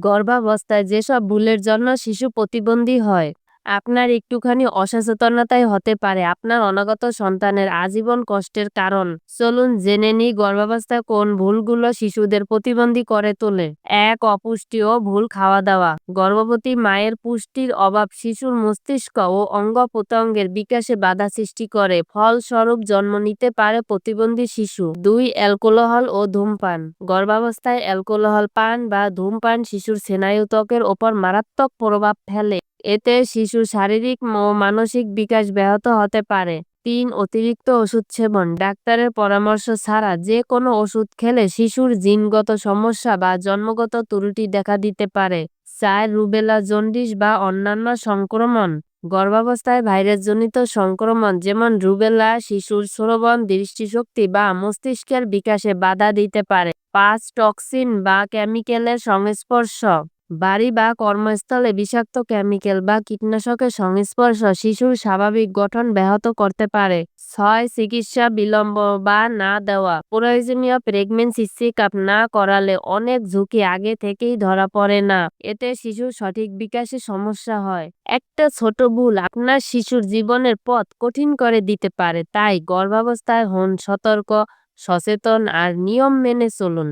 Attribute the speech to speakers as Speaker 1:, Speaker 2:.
Speaker 1: গর্ভাবস্থায় যেসব ভুলের জন্য শিশু প্রতিবন্ধী হয়। আপনার একটুখানি অসচেতনতাই হতে পারে আপনার অনাগত সন্তানের আজীবন কষ্টের কারণ। চলুন জেনে নিই গর্ভাবস্থায় কোন ভুলগুলো শিশুদের প্রতিবন্ধী করে তোলে। এক, অপুষ্টি ও ভুল খাওয়া দাওয়া গর্ভবতী মায়ের পুষ্টির অভাব শিশুর মস্তিষ্ক ও অঙ্গ প্রত্যঙ্গের বিকাশে বাধা সৃষ্টি করে, ফলস্বরূপ জন্ম নিতে পারে প্রতিবন্ধী শিশু। দুই, অ্যালকোহল ও ধূমপান। গর্ভাবস্থায় অ্যালকোহল পান বা ধূমপান শিশুর স্নায়ুতকের ওপর মারাত্মক প্রভাব ফেলে। এতে শিশুর শারীরিক ও মানসিক বিকাশ ব্যাহত হতে পারে। তিন, অতিরিক্ত ওষুধ সেবন। ডাক্তারের পরামর্শ ছাড়া যে কোনো ওষুধ খেলে শিশুর জিনগত সমস্যা বা জন্মগত ত্রুটি দেখা দিতে পারে। চার, রুবেলা জন্ডিস বা অন্যান্য সংক্রমণ। গর্ভাবস্থায় ভাইরাসজনিত সংক্রমণ যেমন রুবেলা, শিশুর শ্রবণ দৃষ্টিশক্তি বা মস্তিষ্কের বিকাশে বাধা দিতে পারে। পাঁচ, টক্সিন বা কেমিক্যালের সংস্পর্শ। বাড়ি বা কর্মস্থলে বিষাক্ত কেমিক্যাল বা কীটনাশকের সংস্পর্শ শিশুর স্বাভাবিক গঠন ব্যাহত করতে পারে। ছয়, চিকিৎসা বিলম্ব বা না দেওয়া। প্রয়োজনীয় প্রেগনেন্সি চেক আপ না করালে অনেক ঝুঁকি আগে থেকেই ধরা পড়ে না। এতে শিশুর সঠিক বিকাশে সমস্যা হয়। একটা ছোট ভুল আপনার শিশুর জীবনের পথ কঠিন করে দিতে পারে, তাই গর্ভাবস্থায় হন সতর্ক, সচেতন আর নিয়ম মেনে চলুন।